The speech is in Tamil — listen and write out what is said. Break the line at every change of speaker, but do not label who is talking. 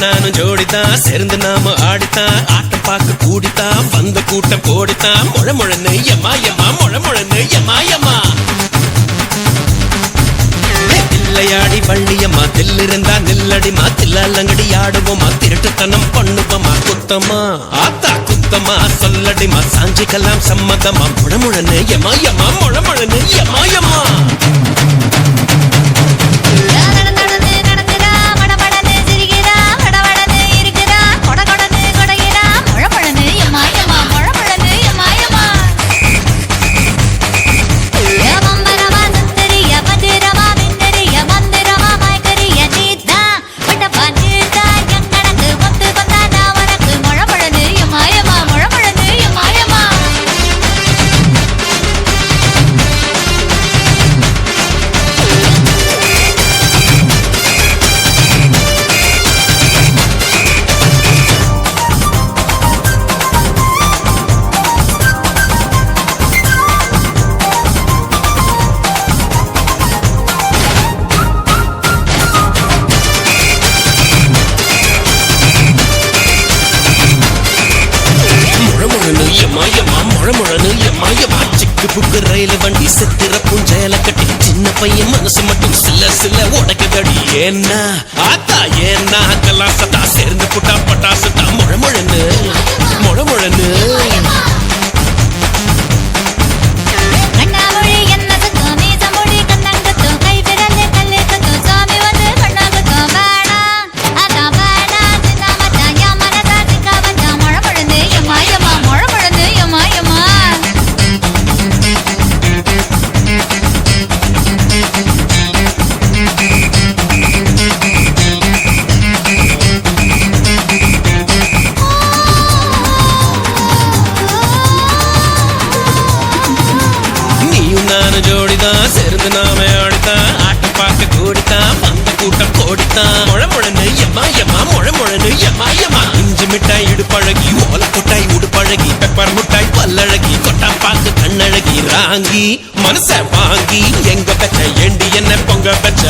நானும் ஜோடிதான் சேர்ந்து நாம ஆடித்தான். ஆட்டம் பார்க்க கூடித்தான். வந்த கூட்டம் போடித்தான். முழ முழன்னு நெய்யமா எம்மா முழ முழன்னு நெய்யமா எம்மா. பிள்ளையாடி வள்ளியம்மா தில்லிருந்தா நில்லடிமா தில்லாலங்கடி ஆடுவோமா திருட்டுத்தனம் பண்ணுவோமா குத்தமா ஆத்தா குத்தமா சொல்லடிமா சாஞ்சிக்கலாம் சம்மதமா முழமுழன்னு எம்மா எம்மா முழமுழன்னு எம்மா எம்மா. எம்மாயம்மா முழமுழனு எம்மாயம்மா சிக்கு புக்கு ரயில் வண்டி செத்துற புஞ்சையில கட்டி. சின்ன பையன் மனசு மட்டும் சில சில உடைக்குதடி. ஏன்னா ஆத்தா ஏன்னா கலாம் சத்தா. சேர்ந்து புட்டா பட்டாசு தான் முழமுழனு முழமுழனு. நானும் சேர்ந்து நாம ஆடித்தான் ஆட்டம் பாட்டு கூடித்தான் வந்த கூட்டம் கோடித்தான் முழமுழனு எம்மா எம்மா முழமுழனு எம்மா எம்மா. இஞ்சி மிட்டாய் இடுப்பழகி ஓல கொட்டாய் உடுப்பழகி பெப்பர் முட்டாய் பல்லழகி கொட்டா பாக்கு கண்ணழகி ராங்கி மனச வாங்கி எங்க பெற்ற எண்டி என்ன பொங்க பெற்ற?